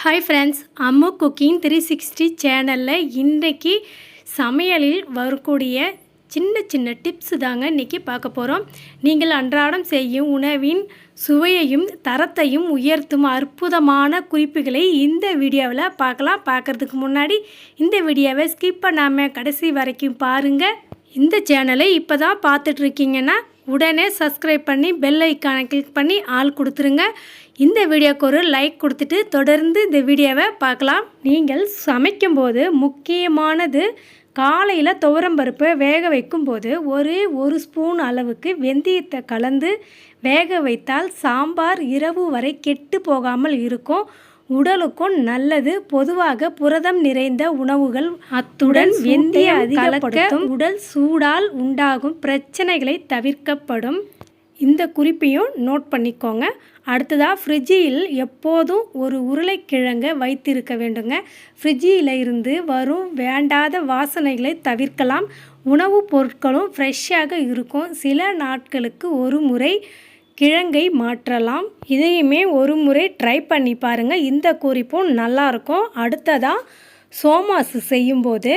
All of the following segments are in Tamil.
Hi friends Ammu cooking three sixty சேனலில் இன்றைக்கி சமையலில் வரக்கூடிய சின்ன சின்ன டிப்ஸு தாங்க இன்றைக்கி பார்க்க போகிறோம் நீங்கள் அன்றாடம் செய்யும் உணவின் சுவையையும் தரத்தையும் உயர்த்தும் அற்புதமான குறிப்புகளை இந்த வீடியோவில் பார்க்கலாம். பார்க்குறதுக்கு முன்னாடி இந்த வீடியோவை ஸ்கிப் பண்ணாமல் கடைசி வரைக்கும் பாருங்கள் இந்த சேனலை இப்போ தான் பார்த்துட்ருக்கீங்கன்னா உடனே சப்ஸ்கிரைப் பண்ணி பெல் ஐக்கானை கிளிக் பண்ணி ஆள் கொடுத்துருங்க. இந்த வீடியோக்கு ஒரு லைக் கொடுத்துட்டு தொடர்ந்து இந்த வீடியோவை பார்க்கலாம். நீங்கள் சமைக்கும்போது முக்கியமானது காலையில் துவரம்பருப்பை வேக வைக்கும்போது ஒரே ஒரு ஸ்பூன் அளவுக்கு வெந்தயத்தை கலந்து வேக வைத்தால் சாம்பார் இரவு வரை கெட்டு போகாமல் இருக்கும். உடலுக்கும் நல்லது. பொதுவாக புரதம் நிறைந்த உணவுகள் அத்துடன் வெந்தய அதிகப்படுத்தும். உடல் சூடால் உண்டாகும் பிரச்சனைகளை தவிர்க்கப்படும். இந்த குறிப்பையும் நோட் பண்ணிக்கோங்க. அடுத்ததாக ஃப்ரிட்ஜில் எப்போதும் ஒரு உருளைக்கிழங்கை வைத்திருக்க வேண்டுங்க. ஃப்ரிட்ஜில் இருந்து வரும் வேண்டாத வாசனைகளை தவிர்க்கலாம். உணவுப் பொருட்களும் ஃப்ரெஷ்ஷாக இருக்கும். சில நாட்களுக்கு ஒரு முறை கிழங்கை மாற்றலாம். இதையுமே ஒரு முறை ட்ரை பண்ணி பாருங்கள் இந்த குறிப்பும் நல்லாயிருக்கும் அடுத்ததாக சோமாசு செய்யும்போது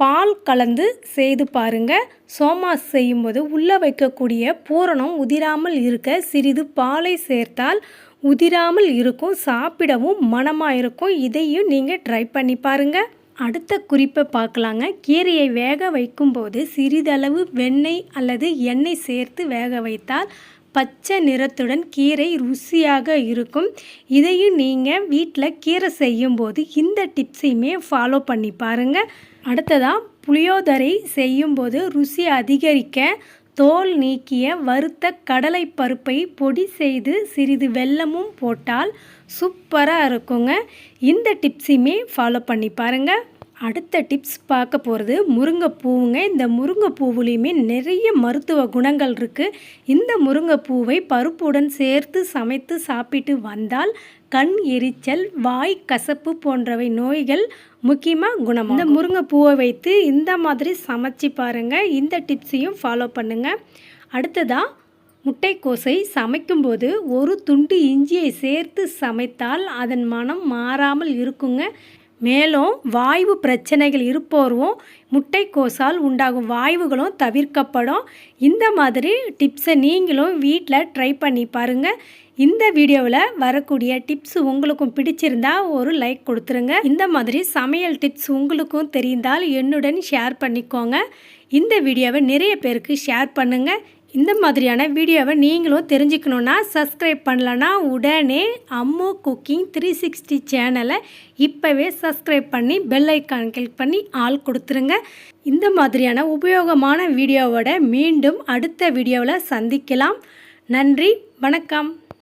பால் கலந்து செய்து பாருங்கள் சோமாஸ் செய்யும்போது உள்ளே வைக்கக்கூடிய பூரணம் உதிராமல் இருக்க சிறிது பாலை சேர்த்தால் உதிராமல் இருக்கும் சாப்பிடவும் மனமாக இருக்கும். இதையும் நீங்கள் ட்ரை பண்ணி பாருங்கள் அடுத்த குறிப்பை பார்க்கலாங்க. கீரையை வேக வைக்கும்போது சிறிதளவு வெண்ணெய் அல்லது எண்ணெய் சேர்த்து வேக வைத்தால் பச்சை நிறத்துடன் கீரை ருசியாக இருக்கும். இதையும் நீங்கள் வீட்டில் கீரை செய்யும்போது இந்த டிப்ஸையுமே ஃபாலோ பண்ணி பாருங்கள் அடுத்ததாக புளியோதரை செய்யும்போது ருசி அதிகரிக்க தோல் நீக்கிய வறுத்த கடலை பருப்பை பொடி செய்து சிறிது வெல்லமும் போட்டால் சூப்பராக இருக்குங்க. இந்த டிப்ஸையுமே ஃபாலோ பண்ணி பாருங்கள் அடுத்த டிப்ஸ் பார்க்க போகிறது முருங்கைப்பூவுங்க. இந்த முருங்கைப்பூவுலேயுமே நிறைய மருத்துவ குணங்கள் இருக்குது இந்த முருங்கைப்பூவை பருப்புடன் சேர்த்து சமைத்து சாப்பிட்டு வந்தால் கண் எரிச்சல் வாய் கசப்பு போன்றவை நோய்கள் முக்கியமாக குணம் இந்த முருங்கைப்பூவை வைத்து இந்த மாதிரி சமைச்சு பாருங்கள் இந்த டிப்ஸையும் ஃபாலோ பண்ணுங்கள் அடுத்ததாக முட்டைக்கோசை சமைக்கும்போது ஒரு துண்டு இஞ்சியை சேர்த்து சமைத்தால் அதன் மனம் மாறாமல் இருக்குங்க. மேலும் வாய்வு பிரச்சனைகள் இருப்போரும் முட்டைக்கோசால் உண்டாகும் வாய்வுகளும் தவிர்க்கப்படும். இந்த மாதிரி டிப்ஸை நீங்களும் வீட்டில் ட்ரை பண்ணி பாருங்கள் இந்த வீடியோவில் வரக்கூடிய டிப்ஸ் உங்களுக்கும் பிடிச்சிருந்தா ஒரு லைக் கொடுத்துருங்க. இந்த மாதிரி சமையல் டிப்ஸ் உங்களுக்கும் தெரிந்தால் என்னுடன் ஷேர் பண்ணிக்கோங்க. இந்த வீடியோவை நிறைய பேருக்கு ஷேர் பண்ணுங்கள் இந்த மாதிரியான வீடியோவை நீங்களும் தெரிஞ்சுக்கணுன்னா சப்ஸ்கிரைப் பண்ணலன்னா உடனே அம்மு குக்கிங் த்ரீ சிக்ஸ்டி சேனலை இப்போவே சப்ஸ்கிரைப் பண்ணி பெல் ஐக்கான் கிளிக் பண்ணி ஆள் கொடுத்துருங்க. இந்த மாதிரியான உபயோகமான வீடியோவோட மீண்டும் அடுத்த வீடியோவில் சந்திக்கலாம். நன்றி வணக்கம்.